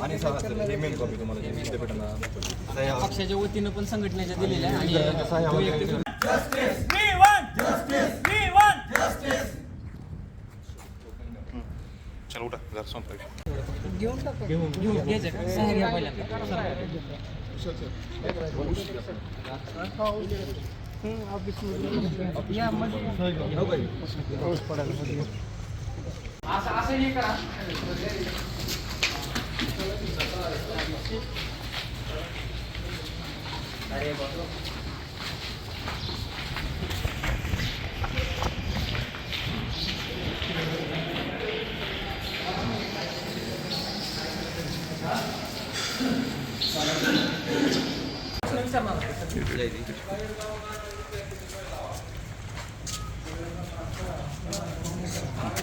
आणि सहा हे मेन कॉपी तुम्हाला जे सह्या- पक्षाच्या वतीनं पण संघटनेच्या दिलेल्या आहे आणि वैयक्तिक We want justice. We want justice. चला उठा जरा संपला घेऊन घ्यायचं का सह्या घ्या पहिल्यांदा. या मध्ये. असं असं हे करा.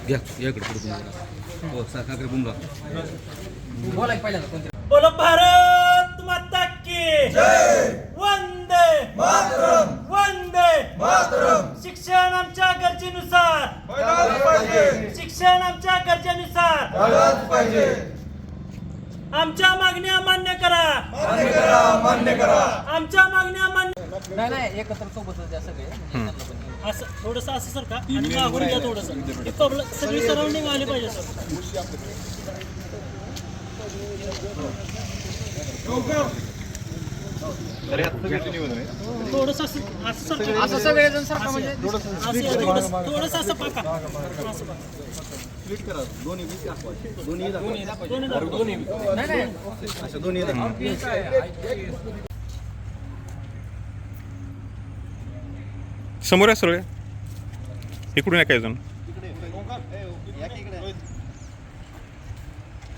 घ्या या इकडे पुढे तुम्ही हो साखर बुमरा बोला कोणते? बोलो भारत माता की वंदे वंदे शिक्षण आमच्या गरजेनुसार. शिक्षण आमच्या गरजेनुसार. आमच्या मागण्या मान्य करा. आमच्या मागण्या मान्य नाही नाही एकत्र सोबतच द्या सगळे. असं थोडस असं सर का? आणि मागून घ्या थोडस. सगळी सराउंडिंग आली पाहिजे सर. थोडस असं असं सर असं सगळेजण सारखं म्हणजे असं या, थोडंसं थोडंसं असं पाका असं पाका. स्प्लिट करा. दोन्ही बी दाखवा. दोन्ही दाखवा. दोन्ही दाखवा. नाही नाही. अशा दोन्ही दाखवा. समोर आहे सरळ इकडून या काही जण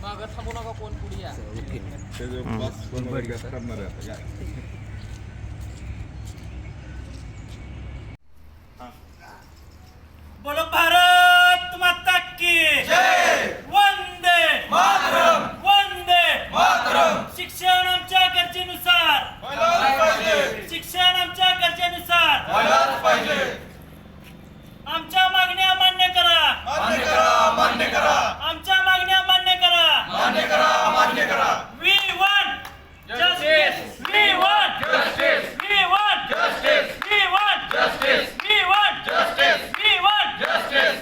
मागं थांबू नका कोण पुढे या भारत माता की वंदे वंदे शिक्षण आमच्या गरजेनुसार शिक्षण आमच्या गरजेनुसार आमच्या मागण्या मान्य करा आमच्या मागण्या मान्य करा we want justice we want justice we want justice we want justice we want justice we want justice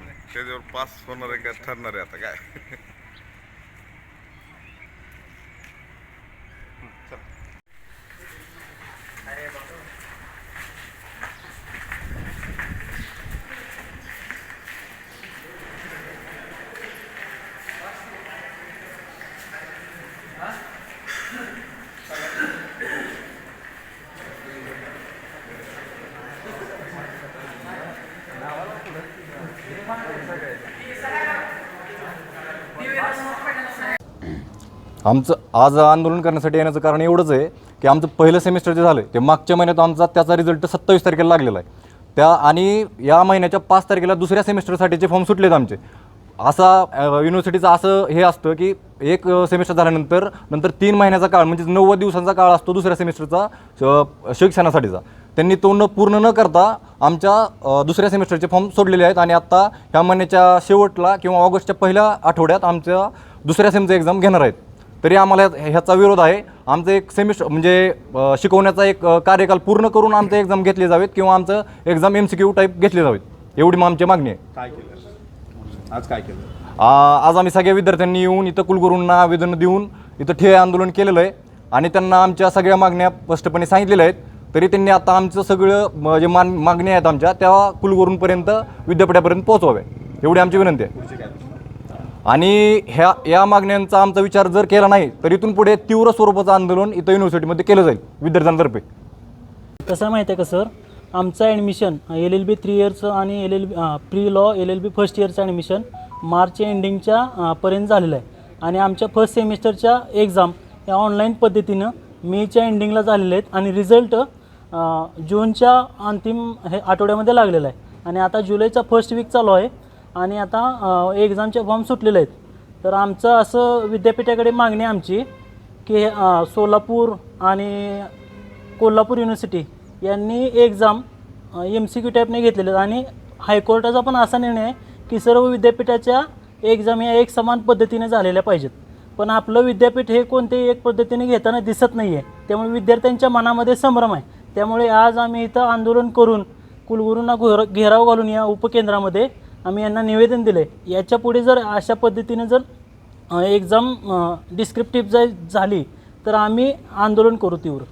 त्याच्यावर पास होणार आहे का ठरणार आहे आता काय? आमचं आज आंदोलन करण्यासाठी येण्याचं कारण एवढंच आहे की आमचं पहिलं सेमिस्टर जे झालं ते मागच्या महिन्यात आमचा त्याचा रिझल्ट सत्तावीस तारखेला लागलेला आहे. त्या आणि या महिन्याच्या पाच तारखेला दुसऱ्या सेमिस्टरसाठीचे फॉर्म सुटलेत आमचे असा युनिव्हर्सिटीचं असं हे असतं की एक सेमिस्टर झाल्यानंतर नंतर तीन महिन्याचा काळ म्हणजे नव्वद दिवसांचा काळ असतो दुसऱ्या सेमिस्टरचा श- शिक्षणासाठीचा. त्यांनी तो न पूर्ण न करता आमच्या दुसऱ्या सेमिस्टरचे फॉर्म सोडलेले आहेत आणि आत्ता ह्या महिन्याच्या शेवटला किंवा ऑगस्टच्या पहिल्या आठवड्यात आमच्या दुसऱ्या सेमचं एक्झाम घेणार आहेत. तरी आम्हाला ह्याचा विरोध आहे. आमचं एक सेमिस्टर म्हणजे शिकवण्याचा एक कार्यकाल पूर्ण करून आमचं एक्झाम घेतले जावेत किंवा आमचं exam M C Q type घेतले जावेत. एवढी मग आमची मागणी आहे. काय केलं? आज काय केलं? आ, आज आम्ही सगळ्या विद्यार्थ्यांनी येऊन इथं कुलगुरूंना आवेदन देऊन इथं ठिय्या आंदोलन केलेलं आहे. आणि त्यांना आमच्या सगळ्या मागण्या स्पष्टपणे सांगितलेल्या आहेत. तरी त्यांनी आता आमचं सगळं जे मान मागण्या आहेत आमच्या त्या कुलगुरूंपर्यंत विद्यापीठापर्यंत पोहोचवाव्या. एवढी आमची विनंती आहे. आणि ह्या या मागण्यांचा आमचा विचार जर केला नाही तर इथून पुढे तीव्र स्वरूपाचं आंदोलन इथं युनिव्हर्सिटीमध्ये केलं जाईल विद्यार्थ्यांतर्फे. कसं माहिती आहे का सर? आमचं admission L L B three इयरचं आणि L L B pre law L L B first इयरचं admission March एंडिंगच्या पर्यंत झालेलं आहे. आणि आमच्या फर्स्ट सेमिस्टरच्या एक्झाम या ऑनलाईन पद्धतीनं मेच्या एंडिंगला झालेल्या आहेत आणि रिझल्ट जूनच्या अंतिम हे आठवड्यामध्ये लागलेला आहे. आणि आता जुलैचा फर्स्ट वीक चालू आहे. आणि आता एक्झामचे फॉर्म सुटलेले आहेत. तर आमचं असं विद्यापीठाकडे मागणी आमची की सोलापूर आणि कोल्हापूर युनिव्हर्सिटी यांनी एक्झाम एम सी क्यू टाईपने घेतलेले आहेत. आणि हायकोर्टाचा पण असा निर्णय आहे की सर्व विद्यापीठाच्या एक्झाम या एक समान पद्धतीने झालेल्या पाहिजेत. पण आपलं विद्यापीठ हे कोणत्याही एक पद्धतीने घेताना दिसत नाही आहे त्यामुळे विद्यार्थ्यांच्या मनामध्ये संभ्रम आहे. त्यामुळे आज आम्ही इथं आंदोलन करून कुलगुरूंना घोर घेराव घालून या उपकेंद्रामध्ये आम्ही यांना निवेदन दिले याच्यापुढे जर अशा पद्धतीने जर एक्झाम डिस्क्रिप्टिव्ह जर झाली तर आम्ही आंदोलन करू तीव्र.